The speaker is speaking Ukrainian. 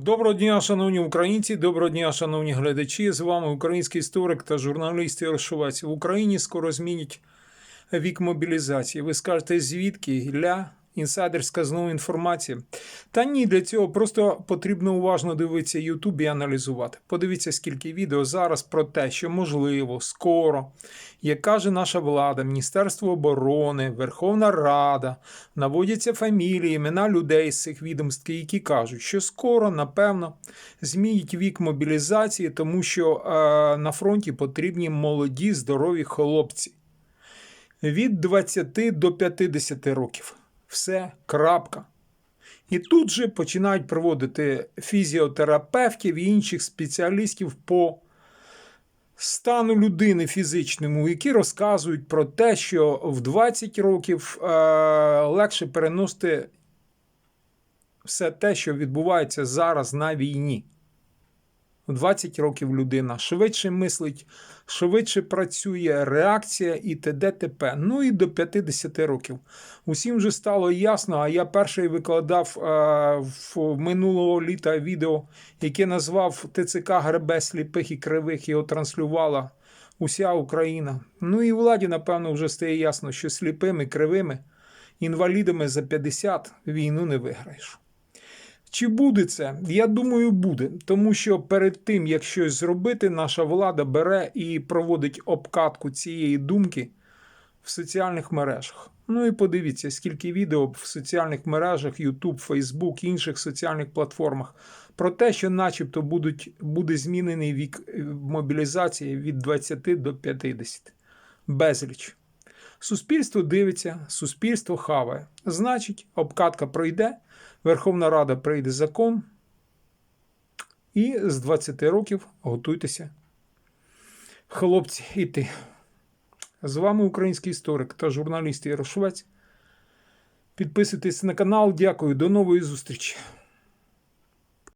Доброго дня, шановні українці, доброго дня, шановні глядачі. З вами український історик та журналіст Ярошовець. В Україні скоро змінять вік мобілізації. Ви скажете, звідки ля інсайдерська знову інформація? Та ні, для цього просто потрібно уважно дивитися YouTube і аналізувати. Подивіться, скільки відео зараз про те, що можливо, скоро, як каже наша влада, Міністерство оборони, Верховна Рада, наводяться фамілії, імена людей з цих відомств, які кажуть, що скоро, напевно, змінять вік мобілізації, тому що е, на фронті потрібні молоді, здорові хлопці. Від 20 до 50 років. Все, крапка. І тут же починають проводити фізіотерапевтів і інших спеціалістів по стану людини фізичному, які розказують про те, що в 20 років е, легше переносити все те, що відбувається зараз на війні. У 20 років людина швидше мислить, швидше працює, реакція і т.д. т.п. Ну і до 50 років. Усім вже стало ясно, а я перший викладав е, в минулого літа відео, яке назвав ТЦК Гребе сліпих і кривих, його транслювала уся Україна. Ну і владі, напевно, вже стає ясно, що сліпими, кривими, інвалідами за 50 війну не виграєш. Чи буде це? Я думаю, буде. Тому що перед тим, як щось зробити, наша влада бере і проводить обкатку цієї думки в соціальних мережах. Ну і подивіться, скільки відео в соціальних мережах, YouTube, Facebook, інших соціальних платформах про те, що начебто будуть, буде змінений вік е, мобілізації від 20 до 50. Безліч. Суспільство дивиться, суспільство хаває. Значить, обкатка пройде, Верховна Рада прийде закон, і з 20 років готуйтеся, хлопці, іти. З вами український історик та журналіст Ярошвець. Підписуйтесь на канал. Дякую, до нової зустрічі.